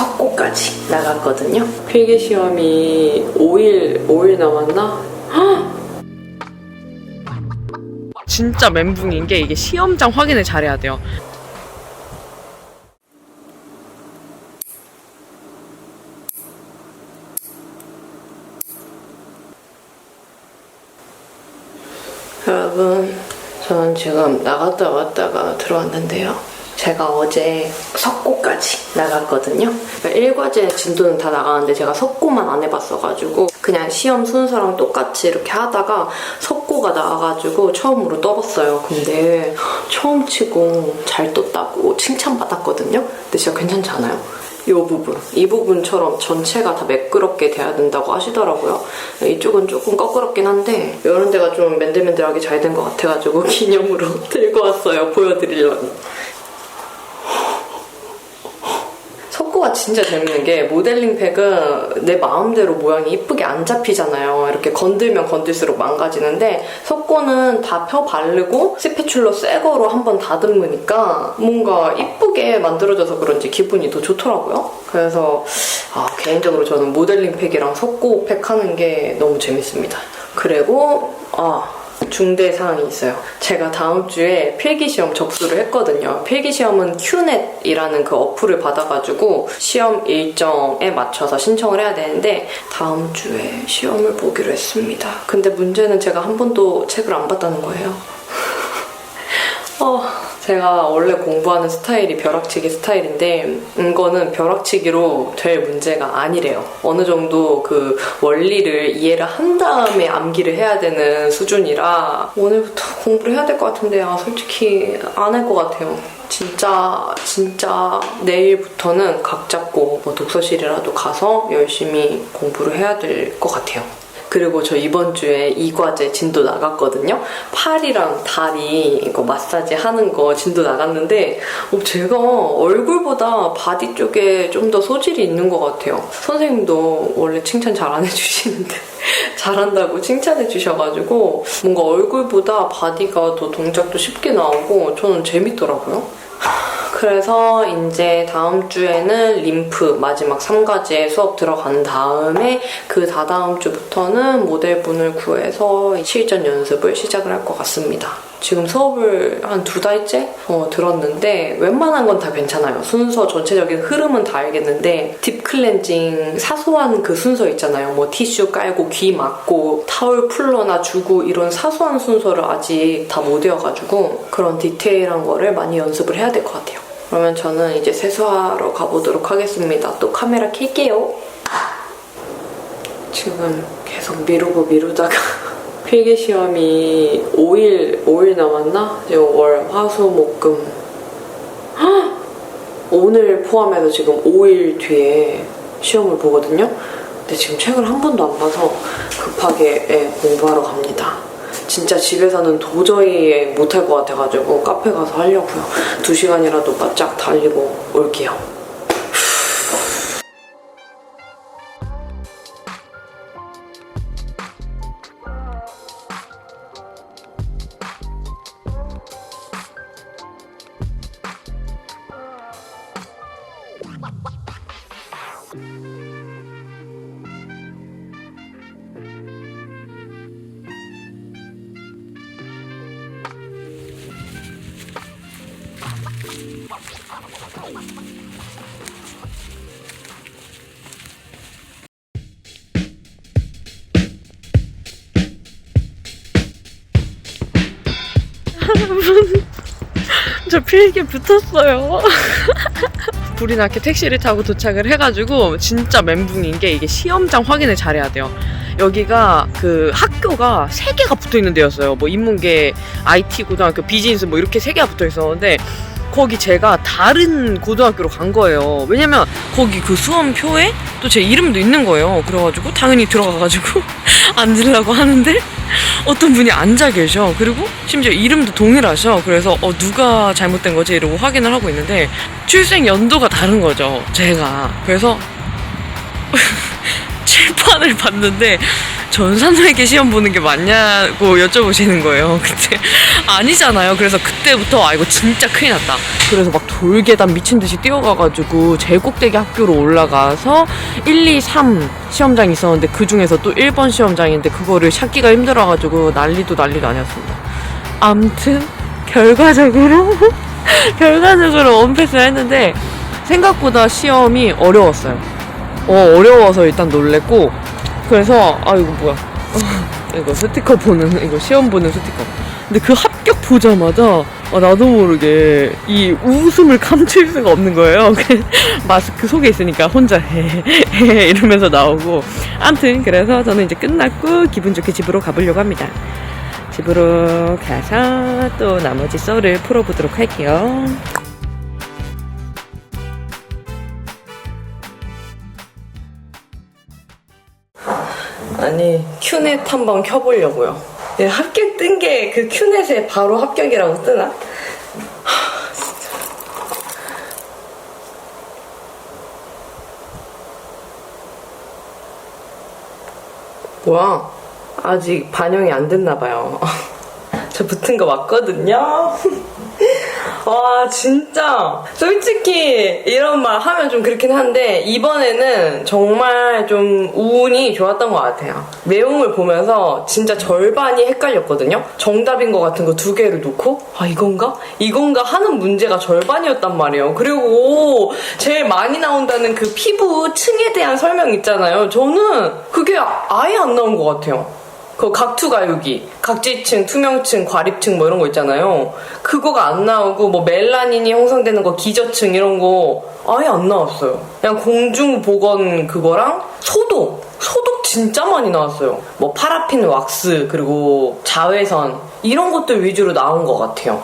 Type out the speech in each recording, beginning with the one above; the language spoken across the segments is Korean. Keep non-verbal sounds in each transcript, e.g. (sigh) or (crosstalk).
석고까지 나갔거든요. 필기 시험이 5일 5일 남았나? 진짜 멘붕인 게 이게 시험장 확인을 잘해야 돼요. 여러분, 저는 지금 나갔다 왔다가 들어왔는데요. 제가 어제 석고까지 나갔거든요. 그러니까 1과제 진도는 다 나가는데 제가 석고만 안 해봤어가지고 그냥 시험 순서랑 똑같이 이렇게 하다가 석고가 나와가지고 처음으로 떨었어요. 근데 처음 치고 잘 떴다고 칭찬받았거든요. 근데 진짜 괜찮지 않아요? 이 부분, 이 부분처럼 전체가 다 매끄럽게 돼야 된다고 하시더라고요. 이쪽은 조금 거꾸럽긴 한데 이런 데가 좀 맨들맨들하게 잘 된 것 같아가지고 (laughs) 기념으로 들고 왔어요. 보여드리려고. 석고가 진짜 재밌는 게 모델링 팩은 내 마음대로 모양이 이쁘게 안 잡히잖아요. 이렇게 건들면 건들수록 망가지는데 석고는 다 펴 바르고 스패출러 새 거로 한번 다듬으니까 뭔가 이쁘게 만들어져서 그런지 기분이 더 좋더라고요. 그래서 아, 개인적으로 저는 모델링 팩이랑 석고 팩 하는 게 너무 재밌습니다. 그리고 아 중대 사항이 있어요. 제가 다음 주에 필기시험 접수를 했거든요. 필기시험은 큐넷이라는 그 어플을 받아가지고 시험 일정에 맞춰서 신청을 해야 되는데 다음 주에 시험을 보기로 했습니다. 근데 문제는 제가 한 번도 책을 안 봤다는 거예요. (laughs) 어, 제가 원래 공부하는 스타일이 벼락치기 스타일인데 이거는 벼락치기로 될 문제가 아니래요. 어느 정도 그 원리를 이해를 한 다음에 암기를 해야 되는 수준이라 오늘부터 공부를 해야 될 것 같은데 아, 솔직히 안 할 것 같아요. 진짜 진짜 내일부터는 각 잡고 뭐 독서실이라도 가서 열심히 공부를 해야 될 것 같아요. 그리고 저 이번 주에 이 과제 진도 나갔거든요. 팔이랑 다리 이거 마사지 하는 거 진도 나갔는데 어, 제가 얼굴보다 바디 쪽에 좀 더 소질이 있는 것 같아요. 선생님도 원래 칭찬 잘 안 해주시는데 (laughs) 잘한다고 칭찬해 주셔가지고 뭔가 얼굴보다 바디가 더 동작도 쉽게 나오고 저는 재밌더라고요. 그래서 이제 다음 주에는 림프 마지막 3가지의 수업 들어간 다음에 그 다다음 주부터는 모델분을 구해서 실전 연습을 시작을 할 것 같습니다. 지금 수업을 한 두 달째 어, 들었는데 웬만한 건 다 괜찮아요. 순서 전체적인 흐름은 다 알겠는데 딥 클렌징 사소한 그 순서 있잖아요. 뭐 티슈 깔고 귀 막고 타올 풀러나 주고 이런 사소한 순서를 아직 다 못 외워가지고 그런 디테일한 거를 많이 연습을 해야 될 것 같아요. 그러면 저는 이제 세수하러 가보도록 하겠습니다. 또 카메라 켤게요. 지금 계속 미루고 미루다가 (laughs) 필기 시험이 5일 5일 남았나? 지금 월, 화, 수, 목, 금. 헉! (gasps) 오늘 포함해서 지금 5일 뒤에 시험을 보거든요. 근데 지금 책을 한 번도 안 봐서 급하게 예, 공부하러 갑니다. 진짜 집에서는 도저히 못할 것 같아가지고 카페 가서 하려고요. 두 시간이라도 바짝 달리고 올게요. (laughs) 저 필기 붙었어요. (laughs) 불이 나게 택시를 타고 도착을 해가지고 진짜 멘붕인 게 이게 시험장 확인을 잘해야 돼요. 여기가 그 학교가 세 개가 붙어 있는 데였어요. 뭐 인문계, IT 고등학교, 비즈니스 뭐 이렇게 세 개가 붙어 있었는데 거기 제가 다른 고등학교로 간 거예요. 왜냐면 거기 그 수험표에 또 제 이름도 있는 거예요. 그래가지고 당연히 들어가가지고 (laughs) 앉으려고 하는데 어떤 분이 앉아 계셔. 그리고 심지어 이름도 동일하셔. 그래서 어, 누가 잘못된 거지? 이러고 확인을 하고 있는데 출생 연도가 다른 거죠. 제가. 그래서 칠판을 봤는데 전산회계 시험 보는 게 맞냐고 여쭤보시는 거예요. (laughs) 그때 아니잖아요. 그래서 그때부터 아 이거 진짜 큰일 났다. 그래서 막 돌계단 미친 듯이 뛰어가가지고 제일 꼭대기 학교로 올라가서 1, 2, 3 시험장이 있었는데 그 중에서 또 1번 시험장인데 그거를 찾기가 힘들어가지고 난리도 난리도 아니었습니다. 암튼 결과적으로 (laughs) 결과적으로 원패스를 했는데 생각보다 시험이 어려웠어요. 어 어려워서 일단 놀랬고 그래서 아 이거 뭐야 (laughs) 이거 스티커 보는 이거 시험 보는 스티커. 근데 그 합격 보자마자 아, 나도 모르게 이 웃음을 감출 수가 없는 거예요. (laughs) 마스크 속에 있으니까 혼자 (laughs) 이러면서 나오고. 암튼 그래서 저는 이제 끝났고 기분 좋게 집으로 가보려고 합니다. 집으로 가서 또 나머지 썰을 풀어보도록 할게요. 아니 큐넷 한번 켜보려고요. 네, 합격 뜬 게 그 큐넷에 바로 합격이라고 뜨나? 뭐야? 아직 반영이 안 됐나 봐요. (laughs) 저 붙은 거 맞거든요. (laughs) 와 진짜. 솔직히 이런 말 하면 좀 그렇긴 한데 이번에는 정말 좀 운이 좋았던 것 같아요. 내용을 보면서 진짜 절반이 헷갈렸거든요. 정답인 것 같은 거 두 개를 놓고 아 이건가? 이건가 하는 문제가 절반이었단 말이에요. 그리고 제일 많이 나온다는 그 피부 층에 대한 설명 있잖아요. 저는 그게 아예 안 나온 것 같아요 그 각투가요기, 각지층, 투명층, 과립층 뭐 이런 거 있잖아요. 그거가 안 나오고 뭐 멜라닌이 형성되는 거 기저층 이런 거 아예 안 나왔어요. 그냥 공중 보건 그거랑 소독, 소독 진짜 많이 나왔어요. 뭐 파라핀 왁스 그리고 자외선 이런 것들 위주로 나온 것 같아요.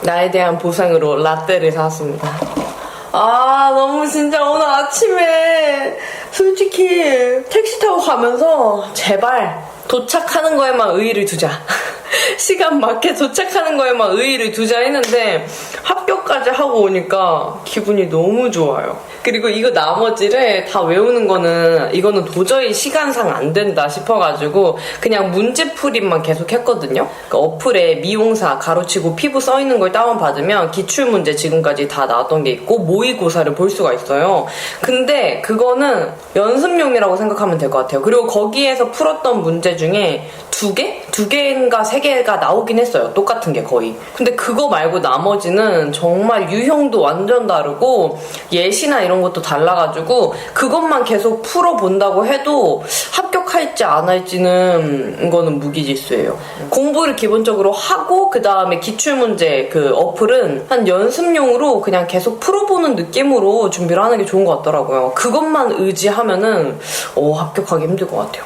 나에 대한 보상으로 라떼를 사왔습니다. 아, 너무 진짜 오늘 아침에 솔직히 택시 타고 가면서 제발 도착하는 거에만 의의를 두자. (laughs) 시간 맞게 도착하는 거에만 의의를 두자 했는데 합격까지 하고 오니까 기분이 너무 좋아요. 그리고 이거 나머지를 다 외우는 거는 이거는 도저히 시간상 안 된다 싶어가지고 그냥 문제풀이만 계속 했거든요. 그 어플에 미용사 가로치고 피부 써 있는 걸 다운받으면 기출 문제 지금까지 다 나왔던 게 있고 모의고사를 볼 수가 있어요. 근데 그거는 연습용이라고 생각하면 될 것 같아요. 그리고 거기에서 풀었던 문제 중에 두 개? 두 개인가 세 개가 나오긴 했어요. 똑같은 게 거의. 근데 그거 말고 나머지는 정말 유형도 완전 다르고 예시나 이런 것도 달라가지고 그것만 계속 풀어본다고 해도 합격할지 안 할지는 이거는 무기질수예요. 공부를 기본적으로 하고 그 다음에 기출문제 그 어플은 한 연습용으로 그냥 계속 풀어보는 느낌으로 준비를 하는 게 좋은 것 같더라고요. 그것만 의지하면은 어, 합격하기 힘들 것 같아요.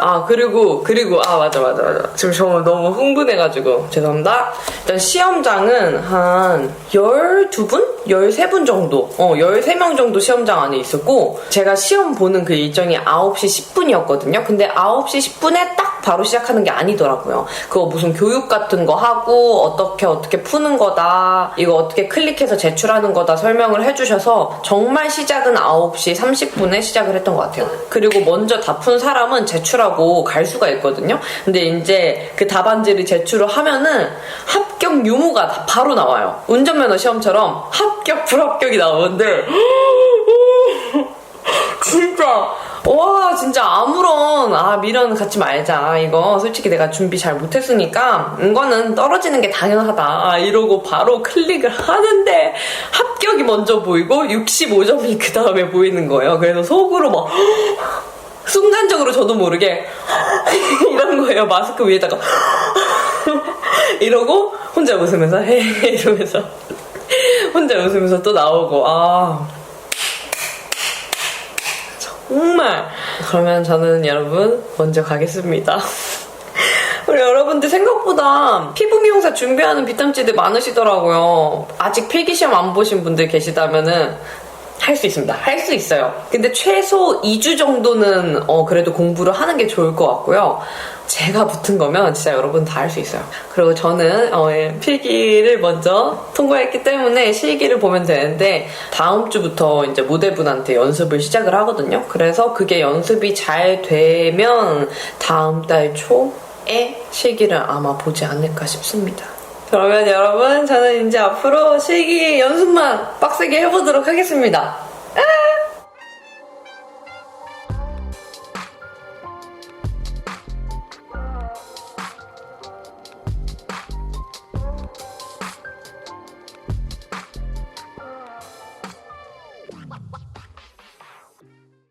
아 그리고 그리고 아 맞아 맞아 맞아. 지금 저 너무 흥분해가지고. 죄송합니다. 일단 시험장은 한 12분? 13분 정도 어 13명 정도 시험장 안에 있었고 제가 시험 보는 그 일정이 9시 10분이었거든요. 근데 9시 10분에 딱 바로 시작하는 게 아니더라고요. 그거 무슨 교육 같은 거 하고 어떻게 어떻게 푸는 거다 이거 어떻게 클릭해서 제출하는 거다 설명을 해주셔서 정말 시작은 9시 30분에 시작을 했던 것 같아요. 그리고 먼저 다 푼 사람은 제출하고 갈 수가 있거든요. 근데 이제 그 답안지를 제출을 하면은 합격 유무가 다 바로 나와요. 운전면허 시험처럼 합격 불합격이 나오는데 (gasps) 진짜. 와 진짜 아무런 아 미련 갖지 말자 이거. 솔직히 내가 준비 잘 못했으니까 이거는 떨어지는 게 당연하다. 이러고 바로 클릭을 하는데 합격이 먼저 보이고 65점이 그 다음에 보이는 거예요. 그래서 속으로 막 (gasps) 순간적으로 저도 모르게 (gasps) 이런 거예요. 마스크 위에다가 이러고 혼자 웃으면서 헤 이러면서 혼자 웃으면서 또 나오고 아 정말 그러면 저는 여러분 먼저 가겠습니다 (laughs) 우리 여러분들 생각보다 피부 미용사 준비하는 비탐지들 많으시더라고요 아직 필기시험 안 보신 분들 계시다면은 할 수 있습니다. 할 수 있어요. 근데 최소 2주 정도는 어, 그래도 공부를 하는 게 좋을 것 같고요. 제가 붙은 거면 진짜 여러분 다 할 수 있어요. 그리고 저는 어, 예, 필기를 먼저 통과했기 때문에 실기를 보면 되는데 다음 주부터 이제 모델분한테 연습을 시작을 하거든요. 그래서 그게 연습이 잘 되면 다음 달 초? 이상의 실기를 아마 보지 않을까 싶습니다. 그러면 여러분 저는 이제 앞으로 실기 연습만 빡세게 해보도록 하겠습니다.